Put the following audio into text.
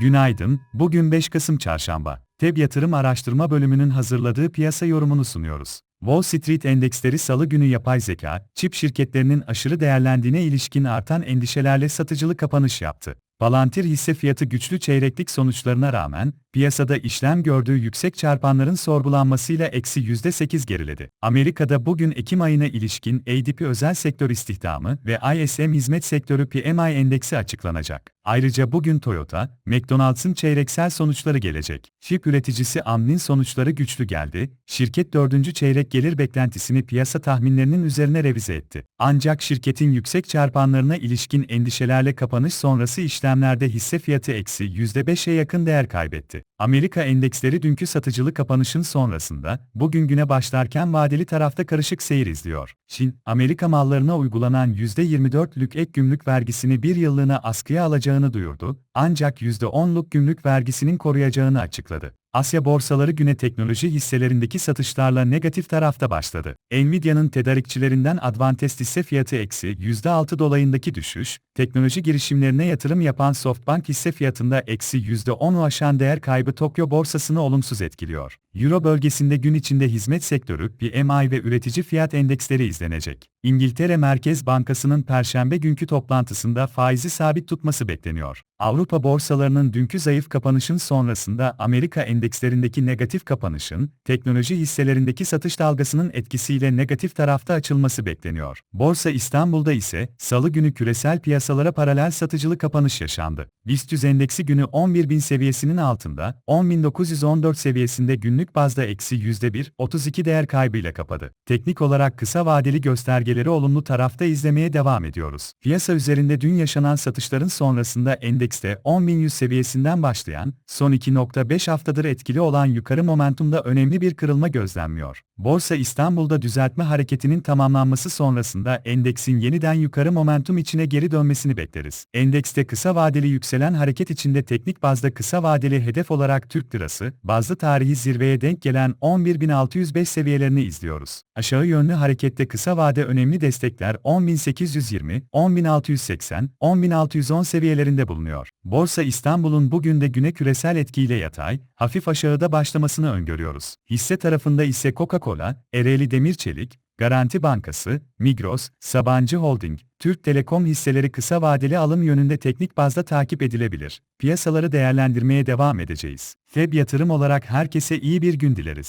Günaydın, bugün 5 Kasım Çarşamba. TEB Yatırım Araştırma Bölümünün hazırladığı piyasa yorumunu sunuyoruz. Wall Street endeksleri salı günü yapay zeka, çip şirketlerinin aşırı değerlendiğine ilişkin artan endişelerle satıcılı kapanış yaptı. Palantir hisse fiyatı güçlü çeyreklik sonuçlarına rağmen, piyasada işlem gördüğü yüksek çarpanların sorgulanmasıyla eksi %8 geriledi. Amerika'da bugün Ekim ayına ilişkin ADP özel sektör istihdamı ve ISM hizmet sektörü PMI endeksi açıklanacak. Ayrıca bugün Toyota, McDonald's'ın çeyreksel sonuçları gelecek. Chip üreticisi Amd'in sonuçları güçlü geldi, şirket dördüncü çeyrek gelir beklentisini piyasa tahminlerinin üzerine revize etti. Ancak şirketin yüksek çarpanlarına ilişkin endişelerle kapanış sonrası işlemlerde hisse fiyatı eksi %5'e yakın değer kaybetti. Amerika endeksleri dünkü satıcılı kapanışın sonrasında, bugün güne başlarken vadeli tarafta karışık seyir izliyor. Çin, Amerika mallarına uygulanan %24'lük ek gümrük vergisini bir yıllığına askıya alacağını duyurdu, ancak %10'luk gümrük vergisinin koruyacağını açıkladı. Asya borsaları güne teknoloji hisselerindeki satışlarla negatif tarafta başladı. Nvidia'nın tedarikçilerinden Advantest hisse fiyatı eksi %6 dolayındaki düşüş, teknoloji girişimlerine yatırım yapan Softbank hisse fiyatında eksi %10'u aşan değer kaybı Tokyo borsasını olumsuz etkiliyor. Euro bölgesinde gün içinde hizmet sektörü, PMI ve üretici fiyat endeksleri izlenecek. İngiltere Merkez Bankası'nın perşembe günkü toplantısında faizi sabit tutması bekleniyor. Avrupa borsalarının dünkü zayıf kapanışın sonrasında Amerika endekslerindeki negatif kapanışın, teknoloji hisselerindeki satış dalgasının etkisiyle negatif tarafta açılması bekleniyor. Borsa İstanbul'da ise, salı günü küresel piyasalara paralel satıcılı kapanış yaşandı. BIST 100 endeksi günü 11.000 seviyesinin altında, 10.914 seviyesinde günlük bazda eksi %1, 32 değer kaybıyla kapadı. Teknik olarak kısa vadeli göstergeleri olumlu tarafta izlemeye devam ediyoruz. Piyasa üzerinde dün yaşanan satışların sonrasında endekste 10.100 seviyesinden başlayan, son 2.5 haftadır etkili olan yukarı momentumda önemli bir kırılma gözlenmiyor. Borsa İstanbul'da düzeltme hareketinin tamamlanması sonrasında endeksin yeniden yukarı momentum içine geri dönmesini bekleriz. Endekste kısa vadeli yükselen hareket içinde teknik bazda kısa vadeli hedef olarak Türk lirası, bazlı tarihi zirveye denk gelen 11.605 seviyelerini izliyoruz. Aşağı yönlü harekette kısa vade önemli destekler 10.820, 10.680, 10.610 seviyelerinde bulunuyor. Borsa İstanbul'un bugün de güne küresel etkiyle yatay, hafif aşağıda başlamasını öngörüyoruz. Hisse tarafında ise Coca-Cola, Ereğli Demir Çelik, Garanti Bankası, Migros, Sabancı Holding, Türk Telekom hisseleri kısa vadeli alım yönünde teknik bazda takip edilebilir. Piyasaları değerlendirmeye devam edeceğiz. FEB yatırım olarak herkese iyi bir gün dileriz.